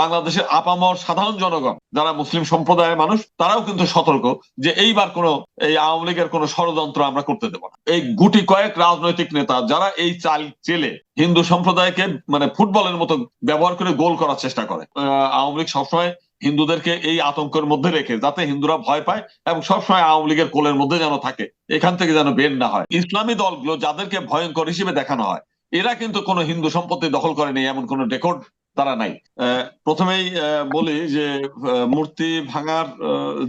বাংলাদেশের আপামর সাধারণ জনগণ, যারা মুসলিম সম্প্রদায়ের মানুষ, তারাও কিন্তু সতর্ক যে এইবার কোনো এই আওয়ামী লীগের কোনো ষড়যন্ত্র আমরা করতে দেবো না। এই গুটি কয়েক রাজনৈতিক নেতা, যারা এই চাল চেলে হিন্দু সম্প্রদায়কে মানে ফুটবলের মতো ব্যবহার করে গোল করার চেষ্টা করে আওয়ামী লীগ সবসময় হিন্দুদেরকে এই আতঙ্কের মধ্যে রেখে যাতে হিন্দুরা ভয় পায় এবং সবসময় আওয়ামী লীগের কোলের মধ্যে যেন থাকে, এখান থেকে যেন বের না হয়। ইসলামী দলগুলো যাদেরকে ভয়ঙ্কর হিসেবে দেখানো হয়, এরা কিন্তু কোনো হিন্দু সম্পত্তি দখল করেনি, এমন কোনো রেকর্ড তারা নাই। প্রথমেই বলি যে মূর্তি ভাঙার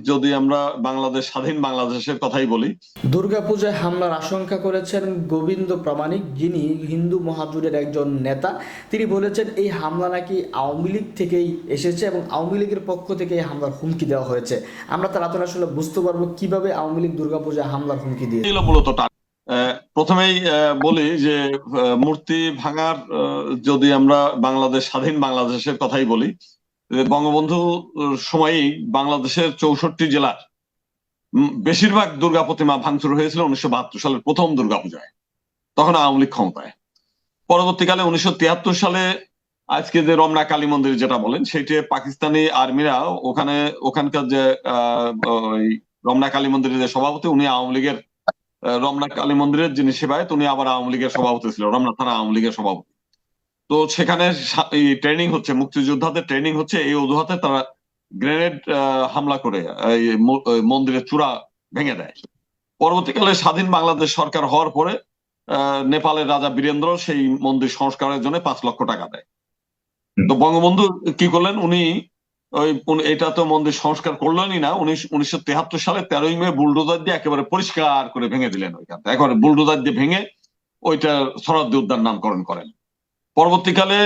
যদি আমরা বাংলাদেশ স্বাধীন বাংলাদেশের কথাই বলি। দুর্গাপূজায় হামলার আশঙ্কা করেছেন গোবিন্দ প্রামাণিক যিনি হিন্দু মহাজোটের একজন নেতা। তিনি বলেছেন এই হামলা নাকি আওয়ামী লীগ থেকেই এসেছে এবং আওয়ামী লীগের পক্ষ থেকে এই হামলার হুমকি দেওয়া হয়েছে। আমরা তার আসলে বুঝতে পারব কীভাবে আওয়ামী লীগ দুর্গাপূজায় হামলার হুমকি দিয়ে মূলত প্রথমেই বলি যে মূর্তি ভাঙার যদি আমরা বাংলাদেশ, স্বাধীন বাংলাদেশের কথাই বলি বঙ্গবন্ধু সময়ই বাংলাদেশের চৌষট্টি জেলার বেশিরভাগ দুর্গা প্রতিমা ভাঙচুর হয়েছিল উনিশশো বাহাত্তর সালের প্রথম দুর্গাপূজায় তখন আওয়ামী লীগ ক্ষমতায়। পরবর্তীকালে উনিশশো তিয়াত্তর সালে আজকে যে রমনা কালী মন্দির যেটা বলেন, সেটি পাকিস্তানি আর্মিরা ওখানে, ওখানকার যে রমনা কালী মন্দিরের যে সভাপতি, উনি আওয়ামী লীগের রমনা কালী মন্দিরের যিনি সেবায়ত উনি আবার আওয়ামী লীগের সভাপতি ছিল রমনা থানা আওয়ামী লীগের সভাপতি। তো সেখানে ট্রেনিং হচ্ছে মুক্তিযোদ্ধাদের ট্রেনিং হচ্ছে এই অজুহাতে তারা গ্রেনেড হামলা করে মন্দিরের চূড়া ভেঙে দেয়। পরবর্তীকালে স্বাধীন বাংলাদেশ সরকার হওয়ার পরে আহ, নেপালের রাজা বীরেন্দ্র সেই মন্দির সংস্কারের জন্য পাঁচ লক্ষ টাকা দেয়। তো বঙ্গবন্ধু কি করলেন? উনি ওই এটা তো মন্দির সংস্কার করলেনই না উনি উনিশশো তেহাত্তর সালে তেরোই মে বুলডোজার দিয়ে একেবারে পরিষ্কার করে ভেঙে দিলেন ওইখান একেবারে বুলডোজার দিয়ে ভেঙে ওইটা সরাদ্দি উদ্যান নামকরণ করেন। পরবর্তীকালে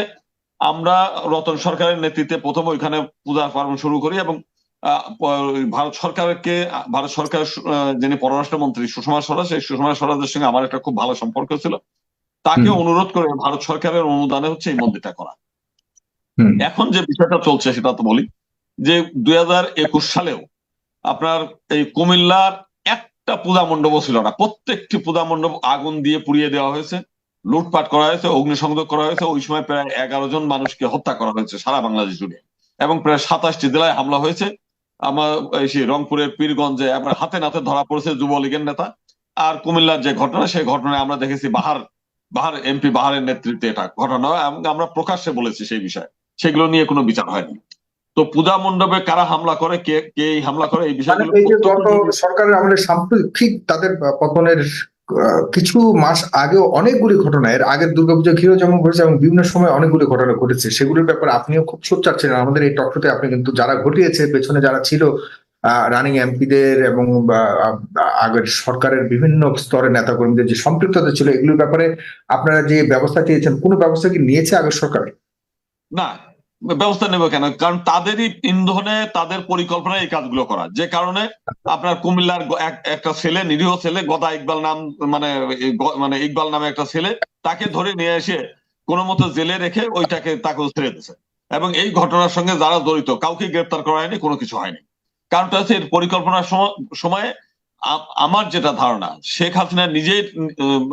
আমরা রতন সরকারের নেতৃত্বে প্রথম ওইখানে পূজা পার্বণ শুরু করি এবং ভারত সরকারকে ভারত সরকার যিনি পররাষ্ট্রমন্ত্রী সুষমা স্বরাজ এই সুষমা স্বরাজের সঙ্গে আমার একটা খুব ভালো সম্পর্ক ছিল। তাকে অনুরোধ করে ভারত সরকারের অনুদানে হচ্ছে এই মন্দিরটা করা। এখন যে বিষয়টা চলছে সেটা তো বলি। যে দুই হাজার একুশ সালেও আপনার এই কুমিল্লার একটা পূজা মণ্ডপও ছিল না। প্রত্যেকটি পূজা মণ্ডপ আগুন দিয়ে পুড়িয়ে দেওয়া হয়েছে, লুটপাট করা হয়েছে, অগ্নিসংযোগ করা হয়েছে, ওই সময় প্রায় এগারো জন মানুষকে হত্যা করা হয়েছে সারা বাংলাদেশ জুড়ে। এবং প্রায় সাতাশটি জেলায় হামলা হয়েছে। আমার এই সেই রংপুরের পীরগঞ্জে আপনার হাতে নাতে ধরা পড়েছে যুবলীগের নেতা। আর কুমিল্লার যে ঘটনা, সেই ঘটনায় আমরা দেখেছি বাহার বাহার এমপি বাহারের নেতৃত্বে এটা ঘটনা। আমরা প্রকাশ্যে বলেছি সেই বিষয়ে। সেগুলো নিয়ে কোনো বিচার হয়নি। তো পূজা মণ্ডপে কারা হামলা করে? কে কে হামলা করে? এই মানে বিষয়গুলো প্রত্যক্ষ- সরকারের আমলে সাম্প্রতিক তাদের পতনের কিছু মাস আগেও অনেকগুলি ঘটনা এর আগের দুর্গাপূজা ঘিরেও যেমন ঘটেছে এবং বিভিন্ন সময় অনেকগুলি ঘটনা ঘটেছে সেগুলোর ব্যাপারে আপনিও খুব সোচ্চার ছিলেন। আমাদের এই টকশোতে আপনি কিন্তু যারা ঘটিয়েছে পেছনে যারা ছিল রানিং এমপিদের এবং আগের সরকারের বিভিন্ন স্তরের নেতাকর্মীদের যে সম্পৃক্ততা ছিল এগুলোর ব্যাপারে আপনারা যে ব্যবস্থা চেয়েছেন কোনো ব্যবস্থা কি নিয়েছে আগের সরকার? না ব্যবস্থা নেবে কেন? কারণ তাদেরই ইন্ধনে তাদের পরিকল্পনা এই কাজগুলো করা। যে কারণে আপনার কুমিল্লার একটা ছেলে, নিরীহ ছেলে, গদা ইকবাল নাম মানে মানে ইকবাল নামে একটা ছেলে, তাকে ধরে নিয়ে এসে কোনো মতো জেলে রেখে ওইটাকে তাকে ছেড়ে দিয়েছে। এবং এই ঘটনার সঙ্গে যারা জড়িত, কাউকে গ্রেপ্তার করা হয়নি, কোনো কিছু হয়নি। কারণটা হচ্ছে এর পরিকল্পনার সম- সময়ে আমার যেটা ধারণা, শেখ হাসিনা নিজেই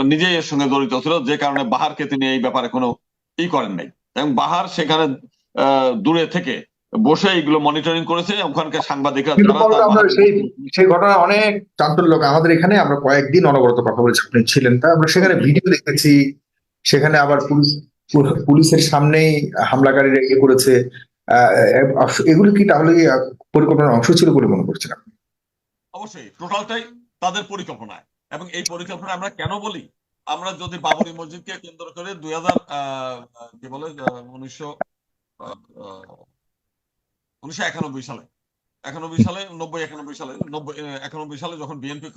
নিজেই এর সঙ্গে জড়িত ছিল, যে কারণে বাহারকে তিনি এই ব্যাপারে কোনো ই করেন নাই। এবং বাহার সেখানে দূরে থেকে বসে এগুলো মনিটরিং করেছে ওখানকার সাংবাদিকরা সেই ঘটনা অনেক চাঞ্চল্য আমাদের এখানে আমরা কয়েকদিন অনবরত কথা বলেছি আপনি ছিলেন। তা আমরা সেখানে ভিডিও দেখেছি সেখানে আবার পুলিশ পুলিশের সামনেই হামলাকারীরা ইয়ে করেছে। এগুলো কি তাহলে পরিকল্পনার অংশ ছিল বলে মনে করছেন আপনি? অবশ্যই টোটালটাই তাদের পরিকল্পনায়। এবং এই পরিকল্পনা আমরা কেন বলি? আমরা যদি বাবরি মসজিদকে কেন্দ্র করে দুই হাজার কি বলে উনিশশো উনিশশো একানব্বই সালে। একানব্বই সালে নব্বই একানব্বই সালে নব্বই একানব্বই সালে যখন বিএনপি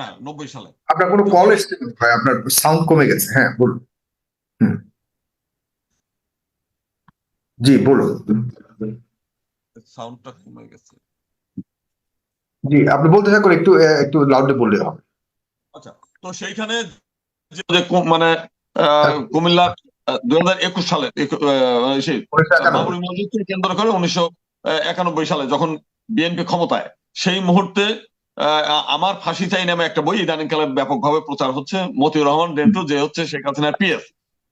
না নব্বই সালে। আপনার কোনো কল এসছে? ভাই আপনার সাউন্ড কমে গেছে। হ্যাঁ বলুন। জি বলুন। সাউন্ডটা কমে গেছে। জি আপনি বলতে থাকুন একটু একটু লাউডলি বললে হবে। আচ্ছা তো সেইখানে মানে আহ, কুমিল্লার দুই হাজার একুশ সালে সেই বাবরি মসজিদকে কেন্দ্র করে উনিশশো একানব্বই সালে যখন বিএনপি ক্ষমতায়। সেই মুহূর্তে আমার ফাঁসি চাই নামে একটা বই ইদানিংকালে ব্যাপকভাবে প্রচার হচ্ছে মতিউর রহমান ডেন্টু যে হচ্ছে শেখ হাসিনার পিএস।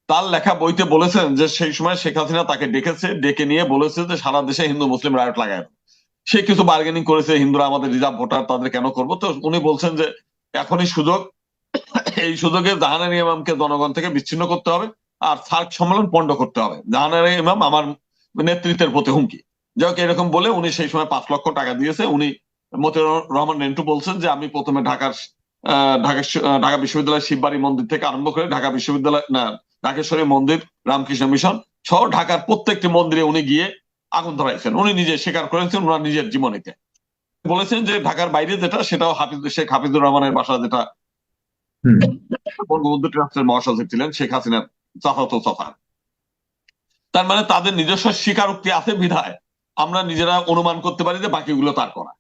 তার লেখা বইতে বলেছেন যে সেই সময় শেখ হাসিনা তাকে ডেকেছে ডেকে নিয়ে বলেছে যে সারা দেশে হিন্দু মুসলিম রায়ট লাগায়। সে কিছু বার্গেনিং করেছে হিন্দুরা আমাদের রিজার্ভ ভোটার তাদের কেন করব? তো উনি বলছেন যে এখনই সুযোগ এই সুযোগে জাহানারি ইমামকে জনগণ থেকে বিচ্ছিন্ন করতে হবে। আর সার্ক সম্মেলন পণ্ড করতে হবে। জাহানারি ইমাম আমার নেতৃত্বের প্রতি হুমকি। যাই হোক এরকম বলে উনি সেই সময় পাঁচ লক্ষ টাকা দিয়েছে। উনি মতিউর রহমান নেন্টু বলছেন যে আমি প্রথমে ঢাকার ঢাকা ঢাকা বিশ্ববিদ্যালয় শিববাড়ি মন্দির থেকে আরম্ভ করে ঢাকা বিশ্ববিদ্যালয় না ঢাকেশ্বরী মন্দির রামকৃষ্ণ মিশন সহ ঢাকার প্রত্যেকটি মন্দিরে উনি গিয়ে আগুন ধরাইছেন। উনি নিজে স্বীকার করেছেন ওনার নিজের জীবনীতে। বলেছেন যে ঢাকার বাইরে যেটা সেটাও হাফিজ শেখ হাফিজুর রহমানের বাসা যেটা। বঙ্গবন্ধু ট্রাস্টের মহাসচিব ছিলেন শেখ হাসিনার তার মানে তাদের নিজস্ব স্বীকারোক্তি আছে বিধায়, আমরা নিজেরা অনুমান করতে পারি যে বাকিগুলো তার করা।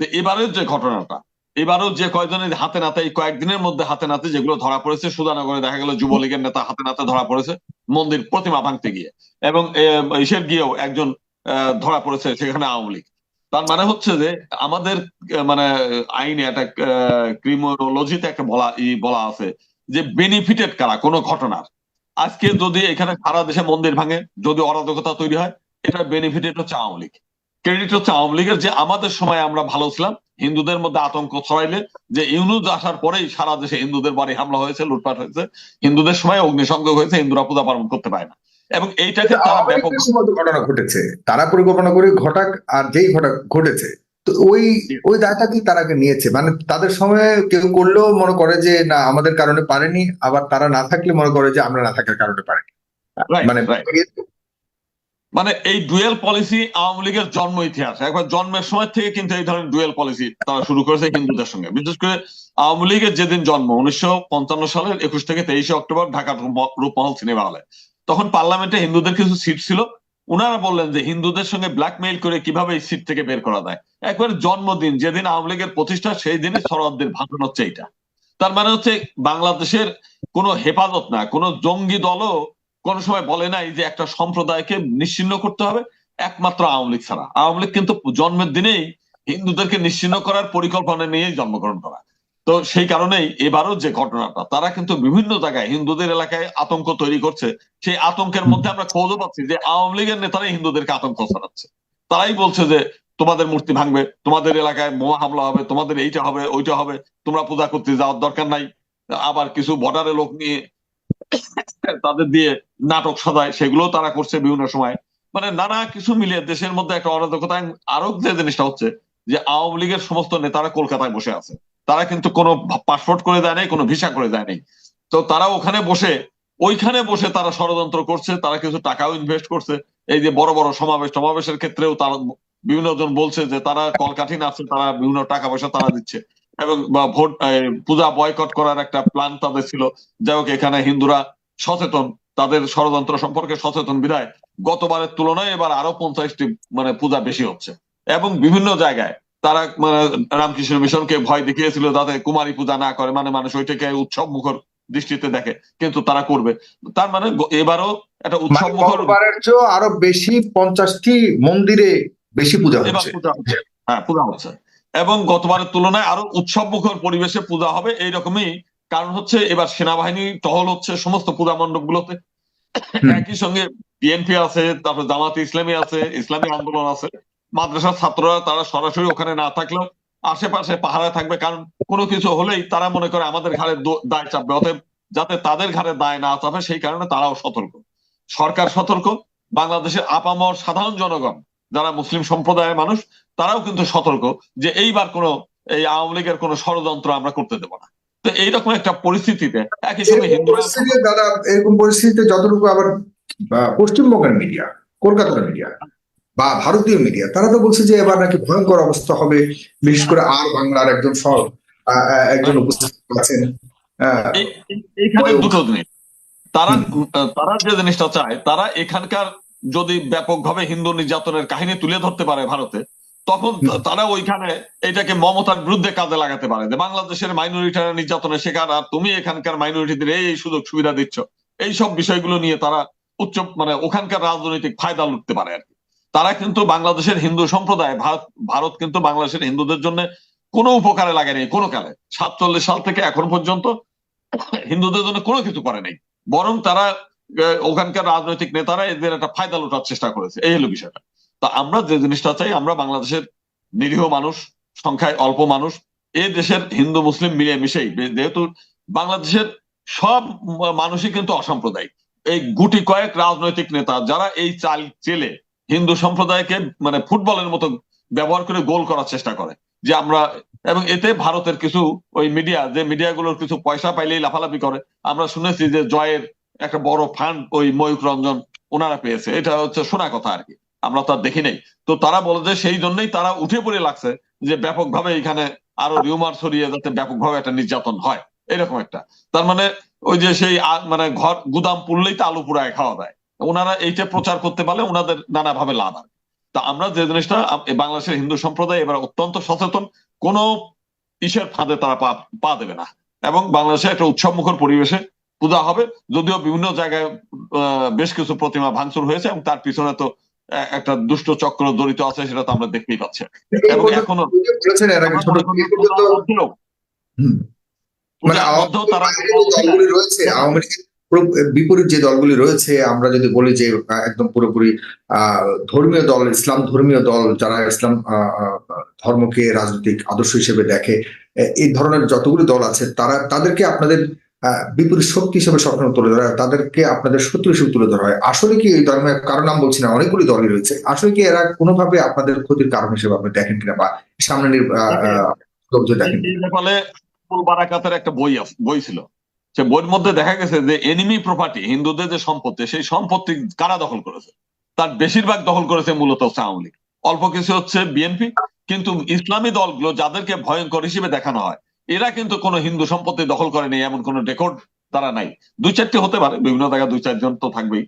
তো এবারের যে ঘটনাটা, এবারও যে কয়জনের হাতে নাতে, এই কয়েকদিনের মধ্যে হাতে নাতে যেগুলো ধরা পড়েছে, সুধানগরে দেখা গেল যুবলীগের নেতা হাতে নাতে ধরা পড়েছে, মন্দির প্রতিমা ভাঙতে গিয়ে। এবং ইসের গিয়েও একজন ধরা পড়েছে সেখানে আওয়ামী লীগ। তার মানে হচ্ছে যে আমাদের মানে আইনে একটা ক্রিমিনোলজিতে একটা বলা, ই বলা আছে যে বেনিফিটেড কারা, কোনো ঘটনার। আজকে যদি এখানে সারা দেশে মন্দির ভাঙে যদি অরাজকতা তৈরি হয় এটা বেনিফিটেড হচ্ছে আওয়ামী লীগ। ক্রেডিট হচ্ছে আওয়ামী লীগের যে আমাদের সময় আমরা ভালো ছিলাম হিন্দুদের মধ্যে আতঙ্ক ছড়াইলে যে ইউনুস আসার পরেই সারা দেশে হিন্দুদের বাড়ি হামলা হয়েছে লুটপাট হয়েছে হিন্দুদের সময় অগ্নিসংযোগ হয়েছে হিন্দুরা পূজা পালন করতে পারে না। এবং এইটাকে তারা ব্যাপক ঘটনা ঘটেছে। তারা পরিকল্পনা করে ঘটাক আর যেই ঘটাক ঘটেছে তো ওই ওই দায়টা কি তারা নিয়েছে। মানে তাদের সময় কেউ করলেও মনে করে যে না আমাদের কারণে পারেনি। আবার তারা না থাকলে মনে করে যে আমরা না থাকার কারণে পারেনি। মানে মানে এই ডুয়েল পলিসি আওয়ামী লীগের জন্ম ইতিহাস। একবার জন্মের সময় থেকে কিন্তু এই ধরনের ডুয়েল পলিসি তারা শুরু করেছে হিন্দুদের সঙ্গে। বিশেষ করে আওয়ামী লীগের যেদিন জন্ম উনিশশো পঞ্চান্ন সালের একুশ থেকে তেইশে অক্টোবর ঢাকার রূপমহল সিনেমা হলে তখন পার্লামেন্টে হিন্দুদের কিছু সিট ছিল। উনারা বললেন যে হিন্দুদের সঙ্গে ব্ল্যাকমেইল করে কীভাবে এই সিট থেকে বের করা যায়? একবার জন্মদিন, যেদিন আওয়ামী লীগের প্রতিষ্ঠা, সেই দিনে সরোয়ারদের ভাষণ হচ্ছে এটা তার মানে হচ্ছে বাংলাদেশের কোনো হেফাজত না, কোনো জঙ্গি দলও কোন সময় বলে নাই যে একটা সম্প্রদায়কে নিশ্চিন্ন করতে হবে, একমাত্র আওয়ামী লীগ ছাড়া। আওয়ামী লীগ কিন্তু জন্মের দিনেই হিন্দুদেরকে নিশ্চিন্ন করার পরিকল্পনা নিয়েই জন্মগ্রহণ করা। তো সেই কারণেই এবারও যে ঘটনাটা, তারা কিন্তু বিভিন্ন জায়গায় হিন্দুদের এলাকায় আতঙ্ক তৈরি করছে। সেই আতঙ্কের মধ্যে আমরা খোঁজও পাচ্ছি যে আওয়ামী লীগের নেতারাই হিন্দুদেরকে আতঙ্ক ছড়াচ্ছে। তারাই বলছে যে তোমাদের মূর্তি ভাঙবে, তোমাদের এলাকায় বোমা হামলা হবে, তোমাদের এইটা হবে, ওইটা হবে, তোমরা পূজা করতে যাওয়ার দরকার নাই, আবার কিছু বর্ডারে লোক নিয়ে তাদের দিয়ে নাটক সাজায় সেগুলো তারা করছে বিভিন্ন সময়। মানে নানা কিছু মিলিয়ে দেশের মধ্যে একটা অরাজকতা আরও যে জিনিসটা হচ্ছে যে আওয়ামী লীগের সমস্ত নেতারা কলকাতায় বসে আছে। তারা কিন্তু কোনো পাসপোর্ট করে দেয় নাই, কোনো ভিসা করে দেয় নাই। তো তারা ওখানে বসে, ওইখানে বসে তারা ষড়যন্ত্র করছে, তারা কিছু টাকাও ইনভেস্ট করছে। এই যে বড় বড় সমাবেশ, সমাবেশের ক্ষেত্রেও তারা বিভিন্ন জন বলছে যে তারা কলকাঠি নাচছে, তারা বিভিন্ন টাকা পয়সা তারা দিচ্ছে। এবং বা ভোট পূজা বয়কট করার একটা প্ল্যান তাদের ছিল। যাই হোক, এখানে হিন্দুরা সচেতন, তাদের ষড়যন্ত্র সম্পর্কে সচেতন বিধায় গতবারের তুলনায় এবার আরও পঞ্চাশটি মানে পূজা বেশি হচ্ছে। এবং বিভিন্ন জায়গায় তারা মানে রামকৃষ্ণ মিশনকে ভয় দেখিয়েছিল যাতে কুমারী পূজা না করে মানে মানুষ ওইটাকে উৎসব মুখর দৃষ্টিতে দেখে কিন্তু তারা করবে। তার মানে এবারও একটা উৎসব মানে মুখর আরও বেশি পঞ্চাশটি মন্দিরে বেশি পূজা হচ্ছে। হ্যাঁ পূজা হচ্ছে। এবং গতবারের তুলনায় আরও উৎসব মুখর পরিবেশে পূজা হবে এইরকমই। কারণ হচ্ছে এবার সেনাবাহিনী টহল হচ্ছে সমস্ত পূজা মণ্ডপ গুলোতে একই সঙ্গে বিএনপি আছে তারপর জামাতে ইসলামী আছে ইসলামী আন্দোলন আছে। মাদ্রাসার ছাত্ররা তারা সরাসরি ওখানে না থাকলেও আশেপাশে পাহারায় থাকবে কারণ কোনো কিছু হলেই তারা মনে করে আমাদের ঘাড়ে দায় চাপবে। অতএব যাতে তাদের ঘাড়ে দায় না চাপে সেই কারণে তারাও সতর্ক। সরকার সতর্ক বাংলাদেশের আপামর সাধারণ জনগণ যারা মুসলিম সম্প্রদায়ের মানুষ তারাও কিন্তু সতর্ক যে এইবার কোনো এই আওয়ামী লীগের কোনো ষড়যন্ত্র আমরা করতে দেব না। তো এইরকম একটা পরিস্থিতিতে একই সঙ্গে হিন্দুরা দাদা এরকম পরিস্থিতিতে যতটুকু আবার পশ্চিমবঙ্গের মিডিয়া কলকাতার মিডিয়া বা ভারতীয় মিডিয়া তারা তো বলছে যে এবার নাকি ভয়ঙ্কর অবস্থা হবে বিশেষ করে আর বাংলার একজন সব একজন উপস্থিত আছেন। দুটো জিনিস। তারা তারা যে জিনিসটা চায় তারা এখানকার যদি ব্যাপকভাবে হিন্দু নির্যাতনের কাহিনী তুলে ধরতে পারে ভারতে তখন তারা ওইখানে এটাকে মমতার বিরুদ্ধে কাজে লাগাতে পারে যে বাংলাদেশের মাইনরিটিরা নির্যাতনের শিকার আর তুমি এখানকার মাইনরিটিদের এই এই সুযোগ সুবিধা দিচ্ছ। এই সব বিষয়গুলো নিয়ে তারা উচ্চ মানে ওখানকার রাজনৈতিক ফায়দা লুটতে পারে আর কি। তারা কিন্তু বাংলাদেশের হিন্দু সম্প্রদায় ভারত ভারত কিন্তু বাংলাদেশের হিন্দুদের জন্য কোনো উপকারে লাগেনি কোনো কালে। সাতচল্লিশ সাল থেকে এখন পর্যন্ত হিন্দুদের জন্য কোনো কিছু করে নাই। বরং তারা ওখানকার রাজনৈতিক নেতারা এদের একটা ফায়দা লুটার চেষ্টা করেছে। এই হলো বিষয়টা। তো আমরা যে জিনিসটা চাই, আমরা বাংলাদেশের নিরীহ মানুষ, সংখ্যায় অল্প মানুষ এই দেশের হিন্দু, মুসলিম মিলিয়ে মিশেই যেহেতু বাংলাদেশের সব মানুষই কিন্তু অসাম্প্রদায়িক। এই গুটি কয়েক রাজনৈতিক নেতা, যারা এই চাল, চেলে হিন্দু সম্প্রদায়কে মানে ফুটবলের মতো ব্যবহার করে গোল করার চেষ্টা করে। যে আমরা, এবং এতে ভারতের কিছু ওই মিডিয়া যে মিডিয়াগুলোর কিছু পয়সা পাইলেই লাফালাফি করে। আমরা শুনেছি যে জয়ের একটা বড় ফান্ড ওই ময়ূক রঞ্জন ওনারা পেয়েছে। এটা হচ্ছে শোনা কথা আর কি। আমরা তো আর দেখি নাই। তো তারা বলে যে সেই জন্যই তারা উঠে পড়ে লাগছে যে ব্যাপকভাবে এখানে আরও রিউমার ছড়িয়ে যাতে ব্যাপকভাবে একটা নির্যাতন হয়। এরকম একটা। তার মানে ওই যে সেই মানে ঘর গুদাম পুড়লেই তো আলু পুড়ায় খাওয়া যায়। ওনারা এইটা প্রচার করতে পারলে ওনাদের নানাভাবে লাভ হয় তা আমরা যে জিনিসটা বাংলাদেশের হিন্দু সম্প্রদায় এবার অত্যন্ত সচেতন কোন ইসের ফাঁদে তারা পা দেবে না। এবং বাংলাদেশে একটা উৎসব মুখর পরিবেশে পূজা হবে যদিও বিভিন্ন জায়গায় বেশ কিছু প্রতিমা ভাঙচুর হয়েছে এবং তার পিছনে তো একটা দুষ্ট চক্র জড়িত আছে সেটা তো আমরা দেখতেই পাচ্ছি। এবং এখনও মনে তারা রয়েছে আওয়ামী লীগের পুরো বিপরীত যে দলগুলি রয়েছে আমরা যদি বলি যে একদম পুরোপুরি আহ ধর্মীয় দল ইসলাম ধর্মীয় দল যারা ইসলাম ধর্মকে রাজনৈতিক আদর্শ হিসেবে দেখে এই ধরনের যতগুলি দল আছে তারা তাদেরকে আপনাদের বিপরীত শক্তি হিসেবে সবসময় তুলে ধরা হয় তাদেরকে আপনাদের শত্রু হিসেবে তুলে ধরা হয়। আসলে কি এই ধর্মের কারও নাম বলছি না অনেকগুলি দলই রয়েছে। আসলে কি এরা কোনোভাবে আপনাদের ক্ষতির কারণ হিসেবে আপনি দেখেন কিনা বা সামনে দেখেন। একটা বই বই ছিল। সে বইয়ের মধ্যে দেখা গেছে যে এনিমি প্রপার্টি হিন্দুদের যে সম্পত্তি, সেই সম্পত্তি কারা দখল করেছে? তার বেশিরভাগ দখল করেছে মূলত হচ্ছে আওয়ামী লীগ। অল্প কিছু হচ্ছে বিএনপি কিন্তু ইসলামী দলগুলো যাদেরকে ভয়ঙ্কর হিসেবে দেখানো হয়, এরা কিন্তু কোনো হিন্দু সম্পত্তি দখল করেনি, এমন কোনো রেকর্ড তারা নাই। দুই চারটে হতে পারে, বিভিন্ন জায়গায় দুই চারজন তো থাকবেই।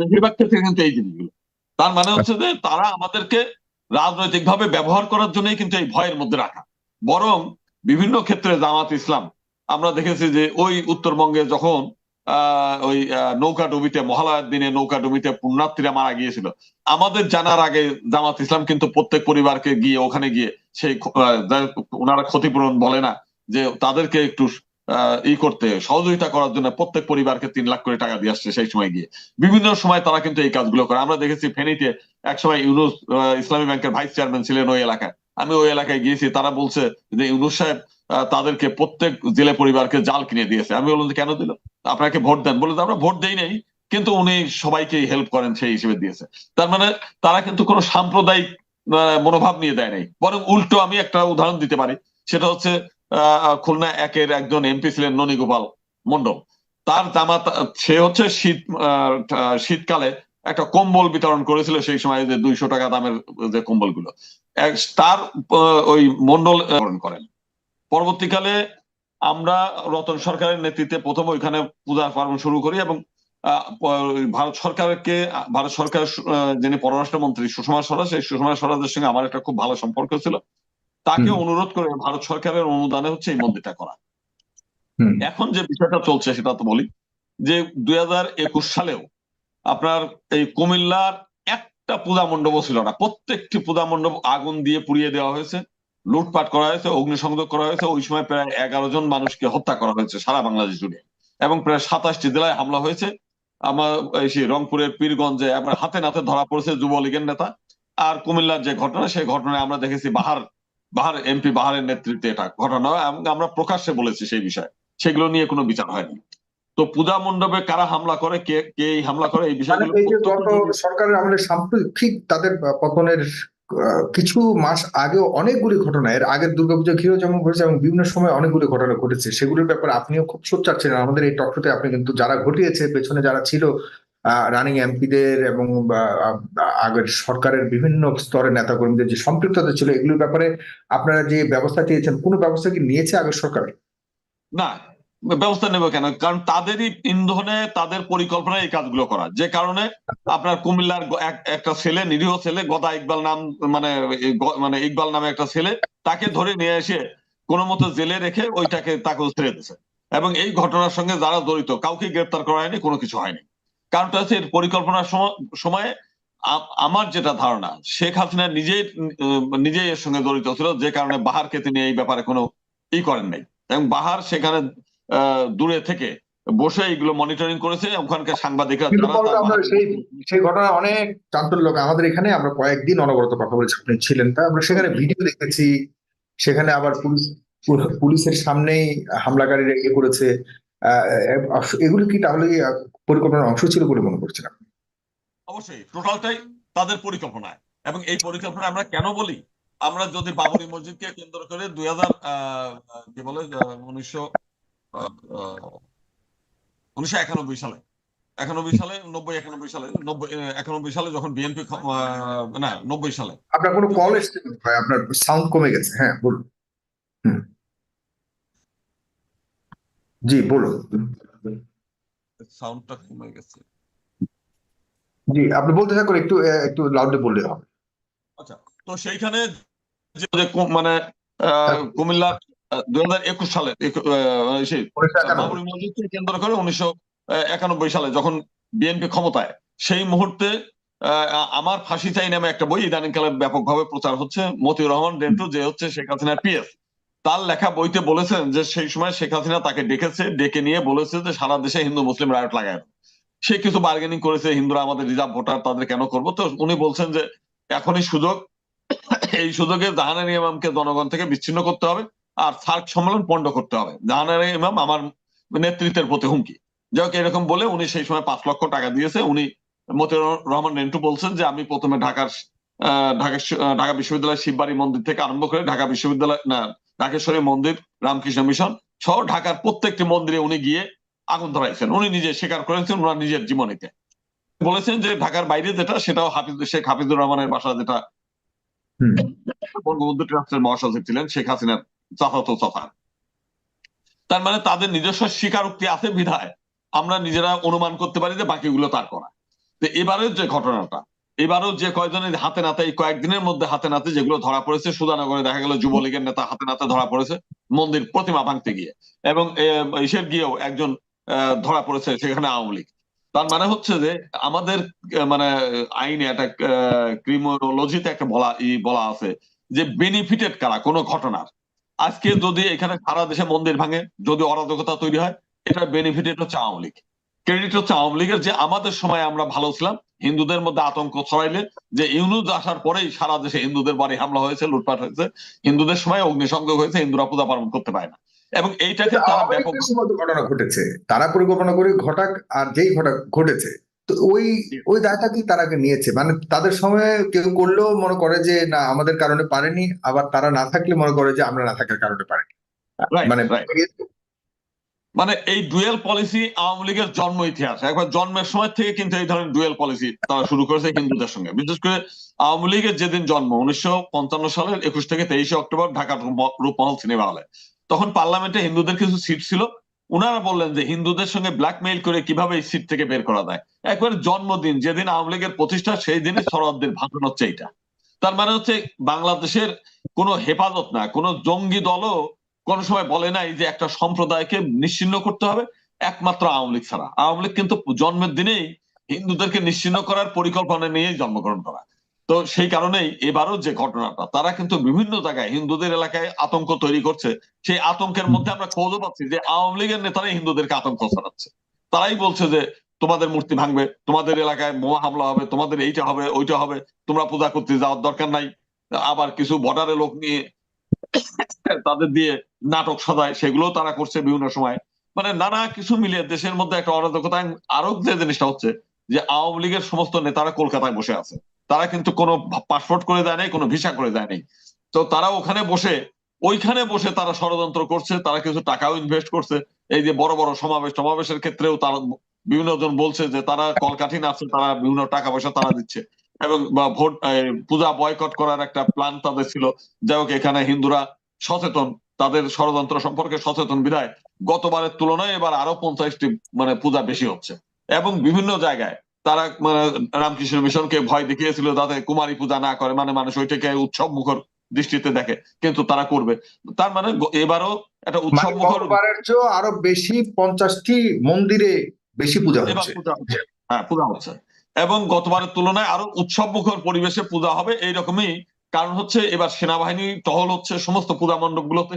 বেশিরভাগ ক্ষেত্রে কিন্তু এই জিনিসগুলো। তার মানে হচ্ছে যে তারা আমাদেরকে রাজনৈতিক ভাবে ব্যবহার করার জন্যই কিন্তু এই ভয়ের মধ্যে রাখা। বরং বিভিন্ন ক্ষেত্রে জামাত ইসলাম আমরা দেখেছি যে ওই উত্তরবঙ্গে যখন আহ, ওই নৌকা ডুবিতে মহালয়ার দিনে নৌকা ডুবিতে পুণ্যার্থীরা মারা গিয়েছিল। আমাদের জানার আগে জামাত ইসলাম কিন্তু প্রত্যেক পরিবারকে গিয়ে ওখানে গিয়ে সেই ওনারা ক্ষতিপূরণ বলে না যে তাদেরকে একটু ই করতে সহযোগিতা করার জন্য প্রত্যেক পরিবারকে তিন লাখ করে টাকা দিয়ে আসছে সেই সময় গিয়ে। বিভিন্ন সময় তারা কিন্তু এই কাজগুলো করে। আমরা দেখেছি ফেনীতে একসময় ইউনুস আহ, ইসলামী ব্যাংকের ভাইস চেয়ারম্যান ছিলেন ওই এলাকায়। আমি ওই এলাকায় গিয়েছি, তারা বলছে যে ইউনুস সাহেব তাদেরকে প্রত্যেক জেলে পরিবারকে জাল কিনে দিয়েছে। আমি বললাম যে কেন দিল? আপনাকে ভোট দেন। বলে আমরা ভোট দেই নাই, কিন্তু উনি সবাইকে হেল্প করেন সেই হিসেবে দিয়েছে। তার মানে তারা কিন্তু কোনো সাম্প্রদায়িক মনোভাব নিয়ে দেয় নাই। বরং উল্টো আমি একটা উদাহরণ দিতে পারি। সেটা হচ্ছে খুলনা একের একজন এমপি ছিলেন ননী গোপাল মন্ডল তার জামাত, সে হচ্ছে শীত শীতকালে একটা কম্বল বিতরণ করেছিল সেই সময় যে দুইশো টাকা দামের যে কম্বলগুলো। এক- তার ওই মন্ডল করেন। পরবর্তীকালে আমরা রতন সরকারের নেতৃত্বে প্রথম ওইখানে পূজা পার্বণ শুরু করি এবং ভারত সরকারকে ভারত সরকার যিনি পররাষ্ট্রমন্ত্রী সুষমা স্বরাজ সেই সুষমা স্বরাজের সঙ্গে আমার একটা খুব ভালো সম্পর্ক ছিল। তাকে অনুরোধ করে ভারত সরকারের অনুদানে হচ্ছে এই মন্দিরটা করা। এখন যে বিষয়টা চলছে সেটা তো বলি যে দুই হাজার একুশ সালেও আপনার এই কুমিল্লার একটা পূজা মণ্ডপও ছিল না। প্রত্যেকটি পূজা মণ্ডপ আগুন দিয়ে পুড়িয়ে দেওয়া হয়েছে, লুটপাট করা হয়েছে, অগ্নিসংযোগ করা হয়েছে, ওই সময় প্রায় এগারো জন মানুষকে হত্যা করা হয়েছে সারা বাংলাদেশ জুড়ে। এবং প্রায় সাতাশটি জেলায় হামলা হয়েছে। আমার সেই রংপুরের পীরগঞ্জে আমার হাতে নাতে ধরা পড়েছে যুবলীগের নেতা। আর কুমিল্লার যে ঘটনা, সেই ঘটনায় আমরা দেখেছি বাহার বাহার এমপি বাহারের নেতৃত্বে এটা ঘটনা। আমরা প্রকাশ্যে বলেছি সেই বিষয়ে। সেগুলো নিয়ে কোনো বিচার হয়নি। তো পূজা মণ্ডপে কারা হামলা করে? কে কে হামলা করে? এই মানে বিষয়গুলো প্রত্যক্ষ- সরকারের আমলে সাম্প্রতিক তাদের পতনের কিছু মাস আগেও অনেকগুলি ঘটনা এর আগের দুর্গাপূজা ঘিরেও যেমন ঘটেছে এবং বিভিন্ন সময় অনেকগুলি ঘটনা ঘটেছে। সেগুলোর ব্যাপারে আপনিও খুব সোচ্চার ছিলেন। আমাদের এই টকশোতে আপনি কিন্তু যারা ঘটিয়েছে পেছনে যারা ছিল রানিং এমপিদের এবং আগের সরকারের বিভিন্ন স্তরের নেতাকর্মীদের যে সম্পৃক্ততা ছিল এগুলোর ব্যাপারে আপনারা যে ব্যবস্থা চেয়েছেন কোনো ব্যবস্থা কি নিয়েছে আগের সরকার? না ব্যবস্থা নেবে কেন? কারণ তাদেরই ইন্ধনে তাদের পরিকল্পনায় এই কাজগুলো করা। যে কারণে আপনার কুমিল্লার একটা ছেলে, নিরীহ ছেলে, গদা ইকবাল নাম মানে মানে ইকবাল নামে একটা ছেলে, তাকে ধরে নিয়ে এসে কোনো মতো জেলে রেখে ওইটাকে তাকে ছেড়ে দিয়েছে। এবং এই ঘটনার সঙ্গে যারা জড়িত, কাউকে গ্রেপ্তার করা হয়নি, কোনো কিছু হয়নি। কারণটা হচ্ছে এর পরিকল্পনার সম- সময়ে আমার যেটা ধারণা, শেখ হাসিনা নিজেই নিজেই এর সঙ্গে জড়িত ছিল, যে কারণে বাহারকে তিনি এই ব্যাপারে কোনো ই করেন নাই। এবং বাহার সেখানে দূরে থেকে। বসে এগুলো মনিটরিং করেছে ওখানকার সাংবাদিকরা সেই সেই ঘটনা অনেক চাঞ্চল্য আমাদের এখানে আমরা কয়েকদিন অনবরত কথা বলেছি আপনি ছিলেন তা। আমরা সেখানে ভিডিও দেখেছি সেখানে আবার পুলিশ পুলিশের সামনেই হামলাকারীরা ইয়ে করেছে। এগুলো কি তাহলে পরিকল্পনার অংশ ছিল বলে মনে করছেন আপনি? অবশ্যই টোটালটাই তাদের পরিকল্পনায়। এবং এই পরিকল্পনা আমরা কেন বলি? আমরা যদি বাবরি মসজিদকে কেন্দ্র করে দুই হাজার কি বলে উনিশশো উনিশশো একানব্বই সালে। একানব্বই সালে নব্বই একানব্বই সালে নব্বই একানব্বই সালে যখন বিএনপি না নব্বই সালে। আপনার কোনো কল এসছে ভাই আপনার সাউন্ড কমে গেছে। হ্যাঁ বলুন। জি বলুন। সাউন্ডটা কমে গেছে। জি আপনি বলতে থাকুন একটু একটু লাউডলি বললে হবে। আচ্ছা তো সেইখানে যে মানে আহ, কুমিল্লার দুই হাজার একুশ সালে সেই কেন্দ্র করে উনিশশো একানব্বই সালে যখন বিএনপি ক্ষমতায় সেই মুহূর্তে আমার ফাঁসি চাই নামে একটা বই ইদানিংকালে ব্যাপকভাবে প্রচার হচ্ছে মতিউর রহমান ডেন্টু যে হচ্ছে শেখ হাসিনার পিএস। তার লেখা বইতে বলেছেন যে সেই সময় শেখ হাসিনা তাকে ডেকেছে ডেকে নিয়ে বলেছে যে সারা দেশে হিন্দু মুসলিম রায়ট লাগায় সে কিছু বার্গেনিং করেছে হিন্দুরা আমাদের রিজার্ভ ভোটার তাদের কেন করব? তো উনি বলছেন যে এখনই সুযোগ এই সুযোগে জাহানারি ইমামকে জনগণ থেকে বিচ্ছিন্ন করতে হবে। আর সার্ক সম্মেলন পণ্ড করতে হবে। জাহানারি ইমাম আমার নেতৃত্বের প্রতি হুমকি। যাই হোক এরকম বলে উনি সেই সময় পাঁচ লক্ষ টাকা দিয়েছে। উনি মতিউর রহমান নেন্টু বলছেন যে আমি প্রথমে ঢাকার ঢাকা ঢাকা বিশ্ববিদ্যালয় শিববাড়ি মন্দির থেকে আরম্ভ করে ঢাকা বিশ্ববিদ্যালয় না ঢাকেশ্বরী মন্দির রামকৃষ্ণ মিশন সহ ঢাকার প্রত্যেকটি মন্দিরে উনি গিয়ে আগুন ধরাইছেন। উনি নিজে স্বীকার করেছেন ওনার নিজের জীবনীতে। বলেছেন যে ঢাকার বাইরে যেটা সেটাও হাফিজ শেখ হাফিজুর রহমানের বাসা যেটা বঙ্গবন্ধু ট্রাস্টের মহাসচিব ছিলেন শেখ হাসিনার চাচাতো চাচা তার মানে তাদের নিজস্ব স্বীকারোক্তি আছে বিধায়। আমরা নিজেরা অনুমান করতে পারি যে বাকিগুলো তার করা। তো এবারের যে ঘটনাটা, এবারও যে কয়জনের হাতে নাতে, এই কয়েকদিনের মধ্যে হাতে নাতে যেগুলো ধরা পড়েছে সুদানগরে দেখা গেল যুবলীগের নেতা হাতে নাতে ধরা পড়েছে, মন্দির প্রতিমা ভাঙতে গিয়ে। এবং ইসের গিয়েও একজন ধরা পড়েছে সেখানে আওয়ামী লীগ। তার মানে হচ্ছে যে আমাদের মানে আইনে একটা ক্রিমিনোলজিতে একটা বলা, ই বলা আছে যে বেনিফিটেড কারা, কোনো ঘটনার। আজকে যদি এখানে সারা দেশে মন্দির ভাঙে যদি অরাজকতা তৈরি হয় এটা বেনিফিটেড হচ্ছে আওয়ামী লীগ। ক্রেডিট হচ্ছে আওয়ামী লীগের যে আমাদের সময় আমরা ভালো ছিলাম হিন্দুদের মধ্যে আতঙ্ক ছড়াইলে যে ইউনুস আসার পরেই সারা দেশে হিন্দুদের বাড়ি হামলা হয়েছে লুটপাট হয়েছে হিন্দুদের সময় অগ্নিসংযোগ হয়েছে হিন্দুরা পূজা পালন করতে পারে না। এবং এইটাকে তারা ব্যাপক ঘটনা ঘটেছে। তারা পরিকল্পনা করে ঘটাক আর যেই ঘটা ঘটেছে তো ওই ওই দায়টা কি তারা নিয়েছে। মানে তাদের সময় কেউ করলেও মনে করে যে না আমাদের কারণে পারেনি। আবার তারা না থাকলে মনে করে যে আমরা না থাকার কারণে পারিনি। মানে মানে এই ডুয়েল পলিসি আওয়ামী লীগের জন্ম ইতিহাস। একবার জন্মের সময় থেকে কিন্তু এই ধরনের ডুয়েল পলিসি তারা শুরু করেছে হিন্দুদের সঙ্গে। বিশেষ করে আওয়ামী লীগের যেদিন জন্ম উনিশশো পঞ্চান্ন সালের একুশ থেকে তেইশে অক্টোবর ঢাকার রূপ- রূপমহল সিনেমা হলে তখন পার্লামেন্টে হিন্দুদের কিছু সিট ছিল। ওনারা বললেন যে হিন্দুদের সঙ্গে ব্ল্যাকমেইল করে কীভাবে এই সিট থেকে বের করা যায়? একবার জন্মদিন, যেদিন আওয়ামী লীগের প্রতিষ্ঠা, সেই দিনে সরোয়ারদের ভাষণ হচ্ছে এইটা। তার মানে হচ্ছে বাংলাদেশের কোনো হেফাজত না, কোনো জঙ্গি দলও কোন সময় বলে নাই যে একটা সম্প্রদায়কে নিশ্চিন্ন করতে হবে, একমাত্র আওয়ামী লীগ ছাড়া। আওয়ামী লীগ কিন্তু জন্মের দিনেই হিন্দুদেরকে নিশ্চিন্ন করার পরিকল্পনা নিয়েই জন্মগ্রহণ করা। তো সেই কারণেই এবারও যে ঘটনাটা, তারা কিন্তু বিভিন্ন জায়গায় হিন্দুদের এলাকায় আতঙ্ক তৈরি করছে। সেই আতঙ্কের মধ্যে আমরা খোঁজও পাচ্ছি যে আওয়ামী লীগের নেতারাই হিন্দুদেরকে আতঙ্ক ছড়াচ্ছে। তারাই বলছে যে তোমাদের মূর্তি ভাঙবে, তোমাদের এলাকায় বোমা হামলা হবে, তোমাদের এইটা হবে, ওইটা হবে, তোমরা পূজা করতে যাওয়ার দরকার নাই। আবার কিছু বর্ডারে লোক নিয়ে তাদের দিয়ে নাটক সাজায় সেগুলো তারা করছে বিভিন্ন সময়। মানে নানা কিছু মিলিয়ে দেশের মধ্যে একটা অরাজকতা আরও যে জিনিসটা হচ্ছে যে আওয়ামী লীগের সমস্ত নেতারা কলকাতায় বসে আছে। তারা কিন্তু কোনো পাসপোর্ট করে দেয় নাই, কোনো ভিসা করে দেয় নাই। তো তারা ওখানে বসে, ওইখানে বসে তারা ষড়যন্ত্র করছে, তারা কিছু টাকাও ইনভেস্ট করছে। এই যে বড় বড় সমাবেশ, সমাবেশের ক্ষেত্রেও তারা বিভিন্ন জন বলছে যে তারা কলকাঠি নাচছে তারা বিভিন্ন টাকা পয়সা তারা দিচ্ছে। এবং বা ভোট পূজা বয়কট করার একটা প্ল্যান তাদের ছিল। যাই হোক, এখানে হিন্দুরা সচেতন, তাদের ষড়যন্ত্র সম্পর্কে সচেতন বিধায় গতবারের তুলনায় এবার আরও পঞ্চাশটি মানে পূজা বেশি হচ্ছে। এবং বিভিন্ন জায়গায় তারা মানে রামকৃষ্ণ মিশনকে ভয় দেখিয়েছিল যাতে কুমারী পূজা না করে মানে মানুষ ওইটাকে উৎসব মুখর দৃষ্টিতে দেখে কিন্তু তারা করবে। তার মানে এবারও একটা উৎসব মানে মুখর আরও বেশি পঞ্চাশটি মন্দিরে বেশি পূজা হচ্ছে। হ্যাঁ পূজা হচ্ছে। এবং গতবারের তুলনায় আরও উৎসব মুখর পরিবেশে পূজা হবে এইরকমই কারণ হচ্ছে এবার সেনাবাহিনী টহল হচ্ছে সমস্ত পূজা মণ্ডপ গুলোতে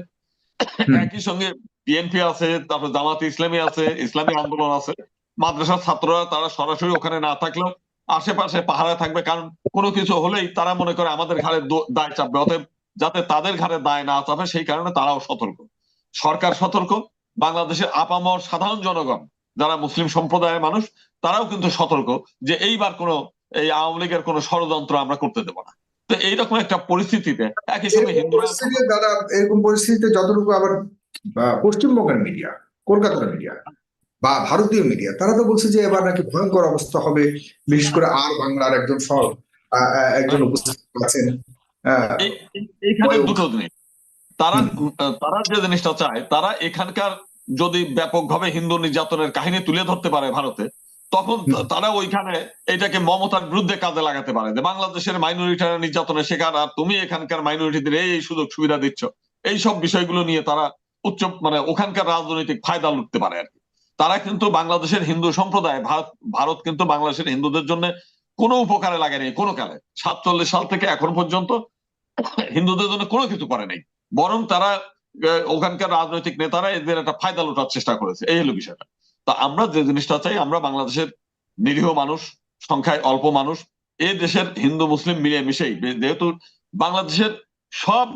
একই সঙ্গে বিএনপি আছে তারপর জামাত ইসলামী আছে ইসলামী আন্দোলন আছে। মাদ্রাসার ছাত্ররা তারা সরাসরি ওখানে না থাকলেও আশেপাশে পাহারায় থাকবে কারণ কোনো কিছু হলেই তারা মনে করে আমাদের ঘাড়ে দায় চাপবে। অতএব যাতে তাদের ঘাড়ে দায় না চাপে সেই কারণে তারাও সতর্ক। সরকার সতর্ক বাংলাদেশের আপামর সাধারণ জনগণ যারা মুসলিম সম্প্রদায়ের মানুষ তারাও কিন্তু সতর্ক যে এইবার কোনো এই আওয়ামী লীগের কোনো ষড়যন্ত্র আমরা করতে দেবো না। তো এইরকম একটা পরিস্থিতিতে একই সঙ্গে হিন্দুরা পরিস্থিতি দাদা এরকম পরিস্থিতিতে যতটুকু আবার পশ্চিমবঙ্গের মিডিয়া কলকাতার মিডিয়া বা ভারতীয় মিডিয়া তারা তো বলছে যে এবার নাকি ভয়ঙ্কর অবস্থা হবে বিশেষ করে আর বাংলার একজন আহ, একজন উপস্থিত আছেন। দুটো জিনিস। তারা তারা যে জিনিসটা চায় তারা এখানকার যদি ব্যাপকভাবে হিন্দু নির্যাতনের কাহিনী তুলে ধরতে পারে ভারতে তখন তারা ওইখানে এটাকে মমতার বিরুদ্ধে কাজে লাগাতে পারে যে বাংলাদেশের মাইনরিটিরা নির্যাতনের শেখার আর তুমি এখানকার মাইনরিটিদের এই সুযোগ সুবিধা দিচ্ছ। এই সব বিষয়গুলো নিয়ে তারা উচ্চ মানে ওখানকার রাজনৈতিক ফায়দা লুটতে পারে আর কি। তারা কিন্তু বাংলাদেশের হিন্দু সম্প্রদায়, ভারত ভারত কিন্তু বাংলাদেশের হিন্দুদের জন্য কোনো উপকারে লাগে লাগেনি, কোনো কালে। সাতচল্লিশ সাল থেকে এখন পর্যন্ত হিন্দুদের জন্য কোনো কিছু করে নাই। বরং তারা ওখানকার রাজনৈতিক নেতারা এদের একটা ফায়দা লোটার চেষ্টা করেছে। এই হলো বিষয়টা। তা আমরা যে জিনিসটা চাই, আমরা বাংলাদেশের নিরীহ মানুষ, সংখ্যায় অল্প মানুষ, এই দেশের হিন্দু, মুসলিম মিলিয়ে মিশেই যেহেতু বাংলাদেশের সব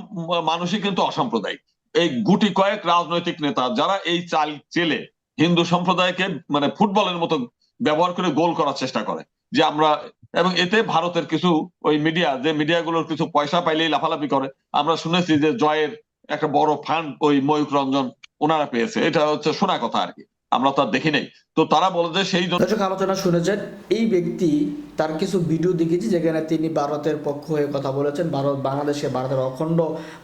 মানুষই কিন্তু অসাম্প্রদায়িক। এই গুটি কয়েক রাজনৈতিক নেতা, যারা এই চাল চেলে হিন্দু সম্প্রদায়কে মানে ফুটবলের মতো ব্যবহার করে গোল করার চেষ্টা করে। যে আমরা, এবং এতে ভারতের কিছু ওই মিডিয়া, যে মিডিয়াগুলোর কিছু পয়সা পাইলেই লাফালাফি করে, আমরা শুনেছি যে জয়ের একটা বড় ফান্ড ওই ময়ূক রঞ্জন ওনারা পেয়েছে। এটা হচ্ছে শোনা কথা আর কি। আমরা তো আর দেখি নাই। তো তারা বলে যে সেই জন্য আলোচনা শুনেছেন, এই ব্যক্তি তার কিছু ভিডিও দেখেছি যেখানে তিনি ভারতের পক্ষ হয়ে কথা বলেছেন, ভারত, বাংলাদেশে ভারতের অখণ্ড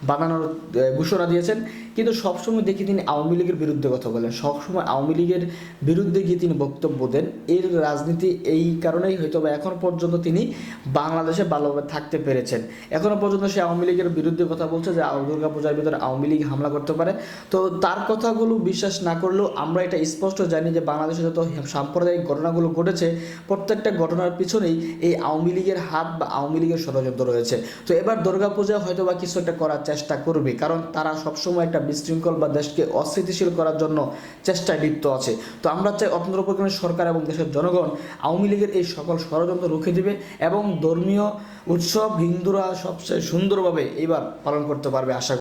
বানানোর ঘোষণা দিয়েছেন। কিন্তু সবসময় দেখি তিনি আওয়ামী লীগের বিরুদ্ধে কথা বলেন। সবসময় আওয়ামী লীগের বিরুদ্ধে গিয়ে তিনি বক্তব্য দেন। এর রাজনীতি এই কারণেই হয়তো বা এখন পর্যন্ত তিনি বাংলাদেশে ভালোভাবে থাকতে পেরেছেন। এখনও পর্যন্ত সে আওয়ামী লীগের বিরুদ্ধে কথা বলছে যে দুর্গা পূজার ভিতরে আওয়ামী লীগ হামলা করতে পারে। তো তার কথাগুলো বিশ্বাস না করলেও আমরা এটা স্পষ্ট জানি যে বাংলাদেশে যত সাম্প্রদায়িক ঘটনাগুলো ঘটেছে, প্রত্যেকটা ঘটনার পিছনেই এই আওয়ামী লীগের হাত বা আওয়ামী লীগের ষড়যন্ত্র রয়েছে তো এবার দুর্গাপূজা হয়তো বা কিছু একটা করার চেষ্টা করবে, কারণ তারা সবসময় একটা বিশৃঙ্খল বা দেশকে অস্থিতিশীল করার জন্য চেষ্টায় লিপ্ত আছে তো আমরা চাই অন্তর্বর্তীকালীন সরকার এবং দেশের জনগণ আওয়ামী লীগের এই সকল ষড়যন্ত্র রুখে দিবে এবং ধর্মীয় উৎসব হিন্দুরা সবচেয়ে সুন্দরভাবে এবার পালন করতে পারবে, আশা।